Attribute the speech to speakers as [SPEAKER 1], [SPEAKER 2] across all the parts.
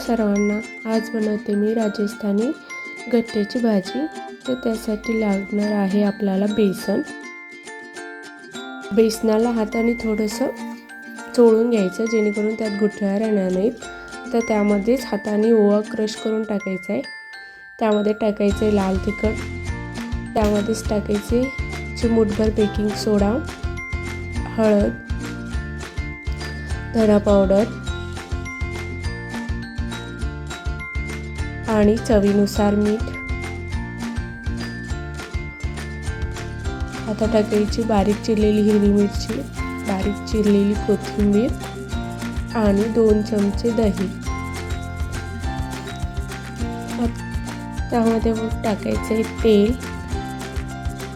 [SPEAKER 1] सर्वांना आज बनवते मी राजस्थानी गट्ट्याची भाजी. तर त्यासाठी लागणार आहे आपल्याला बेसन. बेसनाला हाताने थोडंसं चोळून घ्यायचं जेणेकरून त्यात गुठळ्या राहणार नाहीत. तर त्यामध्येच हाताने ओवा क्रश करून टाकायचा आहे. त्यामध्ये टाकायचं आहे लाल तिखट. त्यामध्येच टाकायचे चिमूटभर बेकिंग सोडा हळद धना पावडर आणि चवीनुसार मीठ. आता टाकायची बारीक चिरलेली हिरवी मिरची बारीक चिरलेली कोथिंबीर आणि दोन चमचे दही. त्यामध्ये मग आहे तेल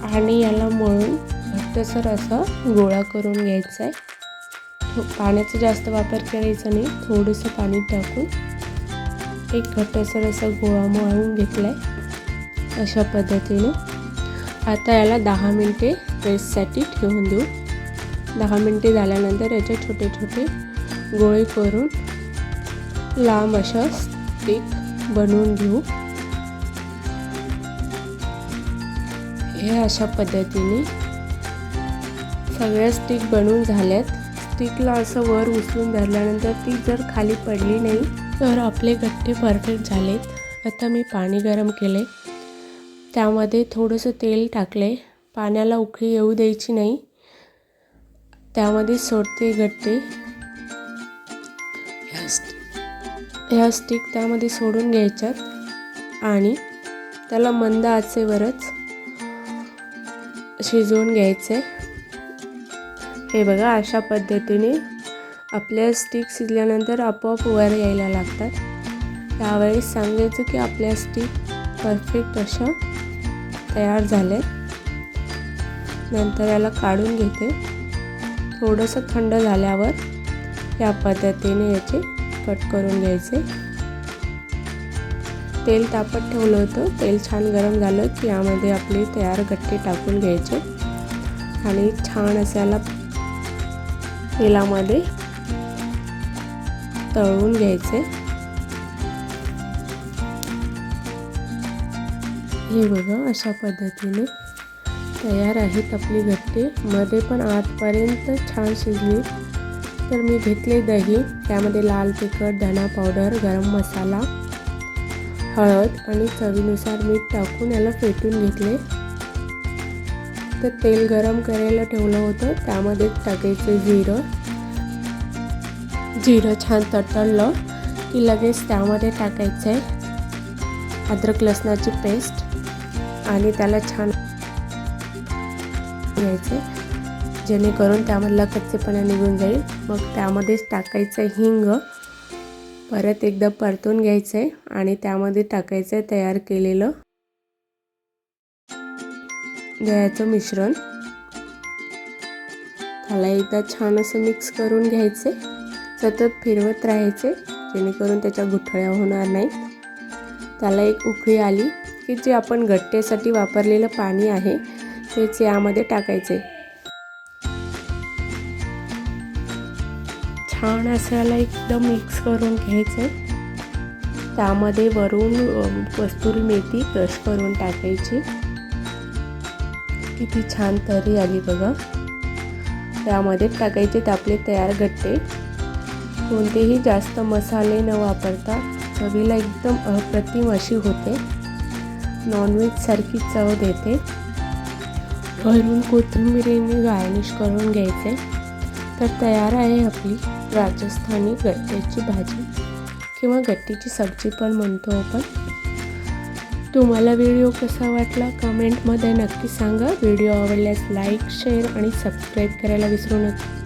[SPEAKER 1] आणि याला मळून घट्टसर असा गोळा करून घ्यायचा आहे. पाण्याचा जास्त वापर करायचा नाही थोडंसं पाणी टाकून एक घट्टसर असा गोळा मळून घेतला आहे अशा पद्धतीने. आता याला दहा मिनटे रेस्टसाठी ठेवून देऊ. दहा मिनटे झाल्यानंतर याचे छोटे छोटे गोळे करून लांब अशा स्टिक बनवून घेऊ. हे अशा पद्धतीने सगळ्या स्टिक बनवून झाल्यात. स्टिकला असं वर उचलून धरल्यानंतर ती जर खाली पडली नाही तर आपले गट्टे परफेक्ट झालेत. आता मी पाणी गरम केले. त्यामध्ये थोडंसं तेल टाकले. पाण्याला उकळी येऊ द्यायची नाही. त्यामध्ये सोडते गट्टे. ह्या स्टिक त्यामध्ये सोडून घ्यायच्यात. आणि त्याला मंद आचेवरच शिजवून घ्यायचे. हे बघा अशा पद्धतीने आपल्या स्टिक शिजल्यानंतर आपोआप वर यायला लागतात. त्यावेळेस सांगायचं की आपल्या स्टिक परफेक्ट अशा तयार झाले नंतर याला काढून घेते. थोडंसं थंड झाल्यावर या पद्धतीने याचे कट करून घ्यायचे. तेल तापत ठेवलं होतं. तेल छान गरम झालं की यामध्ये आपले तयार गट्टे टाकून घ्यायचे. आणि छान असं याला तेलामध्ये तळून घ्यायचे. हे बघा अशा पद्धतीने तयार आहेत आपली गट्टे मध्ये पण आतपर्यंत छान शिजली. तर मी घेतले दही त्यामध्ये लाल तिखट धना पावडर गरम मसाला हळद आणि चवीनुसार मीठ टाकून याला फेटून घेतले. तर तेल गरम करायला ठेवलं होतं. त्यामध्ये टाकायचं जिरं. जिरं छान तटळलं की लगेच त्यामध्ये टाकायचं आहे अद्रक लसणाची पेस्ट आणि त्याला छान घ्यायचे. जेणेकरून त्यामधला कच्चेपणा निघून जाईल. मग त्यामध्येच टाकायचं हिंग. परत एकदा परतून घ्यायचं आहे आणि त्यामध्ये टाकायचं आहे तयार केलेलं दह्याचं मिश्रण. त्याला एकदा छान असं मिक्स करून घ्यायचे. सतत फिरवत राहायचे जेणेकरून त्याच्या गुठळ्या होणार नाहीत. त्याला एक उकळी आली की जे आपण गट्टेसाठी वापरलेलं पाणी आहे तेच यामध्ये टाकायचे. छान असं एकदम मिक्स करून घ्यायचं. त्यामध्ये वरून कस्तुरी मेथी क्रश करून टाकायची. किती छान तरी आली बघा. त्यामध्ये टाकायचे ते आपले तयार गट्टे कोणतेही जास्त मसाले न वापरता चवीला एकदम अप्रतिम अशी होते. नॉनव्हेजसारखी चव देते. भरून कोथिंबिरीने गार्निश करून घ्यायचे. तर तयार आहे आपली राजस्थानी गट्ट्याची भाजी. किंवा गट्टीची सब्जी पण म्हणतो आपण. तुम्हाला व्हिडिओ कसा वाटला कमेंटमध्ये नक्की सांगा. व्हिडिओ आवडल्यास लाईक शेअर आणि सबस्क्राईब करायला विसरू नका.